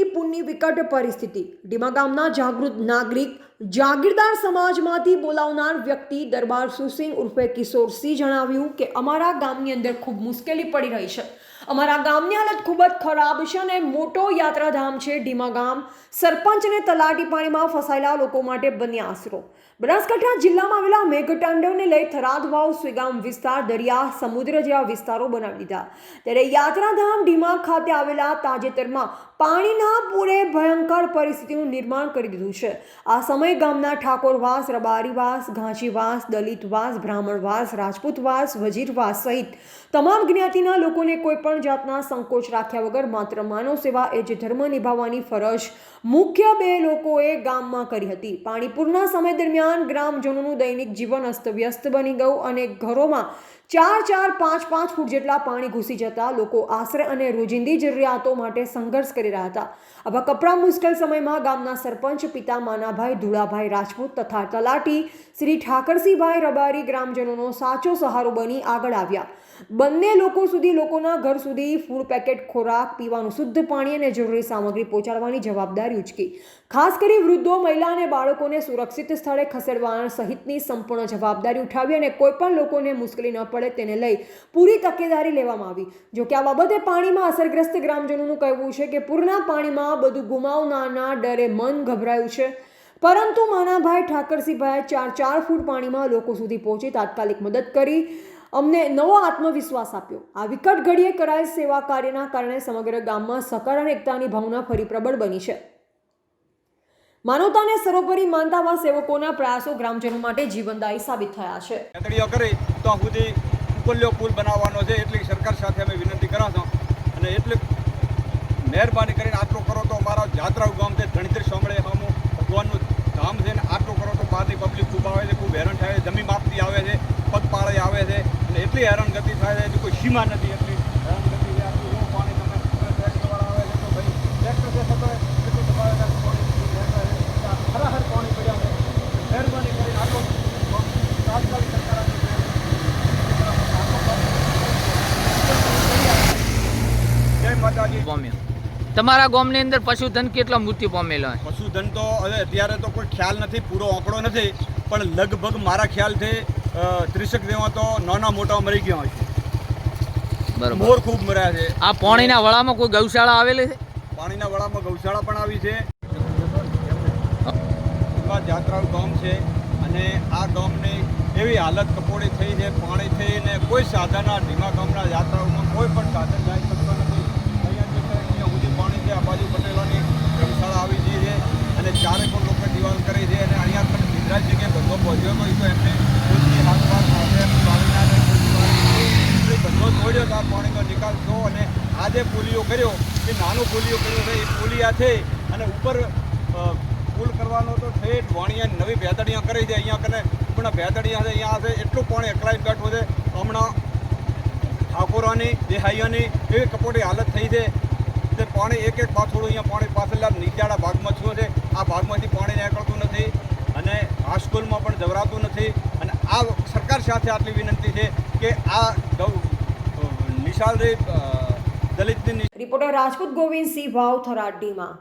પાણીથી પૂરની વિકટ પરિસ્થિતિ. ડીમા ગામના જાગૃત નાગરિક, જાગીરદાર સમાજમાંથી બોલાવનાર વ્યક્તિ દરબાર સુસિંહ ઉર્ફે કિશોરસિંહ જણાવ્યું કે અમારા ગામની અંદર ખૂબ મુશ્કેલી પડી રહી છે. અમારા ગામની હાલત ખૂબ જ ખરાબ છે અને મોટો યાત્રાધામ છે ડીમા ગામ. સરપંચ અને તલાટી પાણીમાં ફસાયેલા લોકો માટે બન્યા આશરો. બનાસકાંઠા જિલ્લામાં આવેલા મેઘતાંડવને લઈ થરાદ વાવ સુઈગામ વિસ્તાર, દરિયા, સમુદ્ર જેવા વિસ્તારો બનાવી દીધા. ત્યારે યાત્રાધામ ડીમા ખાતે આવેલા તાજેતરમાં પાણીના પૂરે ભયંકર પરિસ્થિતિનું નિર્માણ કરી દીધું છે. આ સમયે ગામના ઠાકોરવાસ, રબારીવાસ ઘાંચીવાસ દલિતવાસ, બ્રાહ્મણવાસ, રાજપૂતવાસ, વજીરવાસ સહિત તમામ જ્ઞાતિના લોકોને કોઈ પણ જાતના સંકોચ રાખ્યા વગર માત્ર માનવ સેવા એ જ ધર્મ નિભાવવાની ફરજ મુખ્ય બે લોકોએ ગામમાં કરી હતી. પાણીપુરના સમય દરમિયાન ગ્રામજનોનું દૈનિક જીવન અસ્તવ્યસ્ત બની ગયું અને ઘરોમાં ચાર ચાર પાંચ પાંચ ફૂટ જેટલા પાણી ઘૂસી જતા લોકો આશરે અને રોજિંદી જરૂરિયાતો માટે સંઘર્ષ કરી રહ્યા હતા. આવા કપરા મુશ્કેલ સમયમાં ગામના સરપંચ પિતા માનાભાઈ ધુળાભાઈ રાજપૂત તથા તલાટી શ્રી ઠાકરસિંહભાઈ રબારી ગ્રામજનોનો સાચો સહારો બની આગળ આવ્યા. બંને લોકો સુધી લોકોના ઘર સુધી ફૂડ પેકેટ ખોરાક, પીવાનું શુદ્ધ પાણી અને જરૂરી સામગ્રી પહોંચાડવાની જવાબદારી ઉચકી. ખાસ કરી વૃદ્ધો, મહિલા અને બાળકોને સુરક્ષિત સ્થળે ખસેડવા સહિતની સંપૂર્ણ જવાબદારી ઉઠાવી અને કોઈપણ લોકોને મુશ્કેલી ન પડે તેને લઈ પૂરી તકેદારી લેવામાં આવી. જોકે આ બાબતે પાણીમાં અસરગ્રસ્ત ગ્રામજનોનું કહેવું છે કે પૂરના પાણીમાં બધું ગુમાવનારના ડરે મન ગભરાયું છે. પરંતુ માનાભાઈ ઠાકરસિંહભાઈ ચાર ચાર ફૂટ પાણીમાં લોકો સુધી પહોંચી તાત્કાલિક મદદ કરી. અમને નવો આત્મવિશ્વાસ આપ્યો. આ વિકટ ઘડીએ કરાયેલ સેવા કાર્યના કારણે સમગ્ર ગામમાં સહકાર અને એકતાની ભાવના ફરી પ્રબળ બની છે. માનવતાને સર્વોપરી માનતા વા સેવકોના પ્રયાસો ગ્રામજનો માટે જીવનદાયી સાબિત થયા છે. કરી તો સુધી ઉપલ્યો પુલ બનાવવાનો છે એટલી સરકાર સાથે અમે વિનંતી કરા છો અને એટલી મહેરબાની કરીને આટલું કરો તો અમારા જાત્રા ગામ છે, ધણીધર સોમળે હમું ભગવાનનું ધામ છે ને આટલું કરો તો બહારની પબ્લિક ખૂબ આવે છે, ખૂબ હેરાન થાય છે, જમીન માપતી આવે છે, પગપાળે આવે છે. એટલી હેરાનગતિ થાય છે કોઈ સીમા નથી એટલી. હેરાનગતિ છે આટલું પાણી તમે ટ્રેક્ટરવાળા આવે છે તો ભાઈ ટ્રેક્ટર છે છતાં એટલું તમારે પાણી. ખરાખર પડ્યા છે મહેરબાની કરીને આટલું તાત્કાલિક સરકાર જય માતાજી. પામ્યો. તમારા ગામની અંદર પશુધન કેટલા મૃત્યુ પામેલા પશુધન તો હવે અત્યારે તો કોઈ ખ્યાલ નથી પૂરો આંકડો નથી પણ લગભગ મારા ખ્યાલથી ત્રીસેક દેવા તો નાના મોટા મરી ગયા હોય છે. મોર ખૂબ મર્યા છે. આ પાણીના વળામાં કોઈ ગૌશાળા આવેલી છે? પાણીના વડામાં ગૌશાળા પણ આવી છે. જાત્રાળુ ગામ છે અને આ ગામની એવી હાલત કપોળી થઈ છે પાણી થઈ ને કોઈ સાધન આ ધીમા ગામના યાત્રાઓમાં કોઈ પણ સાધન જાય શકતો નથી. અહીંયા જે અહીંયા સુધી પાણી છે આ બાજુ પટેલોની ધર્મશાળા આવી ગઈ છે અને ચારે પણ લોકો દિવાલ કરી છે અને અહીંયા પણ નિદ્રાજ જગ્યાએ ધંધો પહોંચ્યો હોય તો એમને કોઈની હાથમાં સાથે સ્વામિનારાયણ કોઈ ધંધો તોડ્યો તો આ પાણીનો નિકાલ થયો અને આ જે કર્યો એ નાનો પુલિયો કર્યો છે, એ પુલિયા છે. અને ઉપર પુલ કરવાનો તો ઠેઠ વાણિયા નવી ભેતડીਆਂ કરી છે, અહીંયા કને હમણાં ભેતડીયા છે, અહીંયા છે, એટલું પાણી એકલાઈ બેઠું છે. હમણાં ઠાકોરાની, દેહાઈયાની એવી કપોટી હાલત થઈ છે તે પાણી એક એક પાછળ અહીંયા પાણી પાછળના નીચાળા ભાગમાં થયું છે. આ ભાગમાંથી પાણી નીકળતું નથી અને આ સ્કૂલમાં પણ જવરાતું નથી. અને આ સરકાર સાથે આટલી વિનંતી છે કે આ નિશાળ દલિતની રિપોર્ટર રાજપૂત ગોવિંદસિંહ ભાવ થરાડીમાં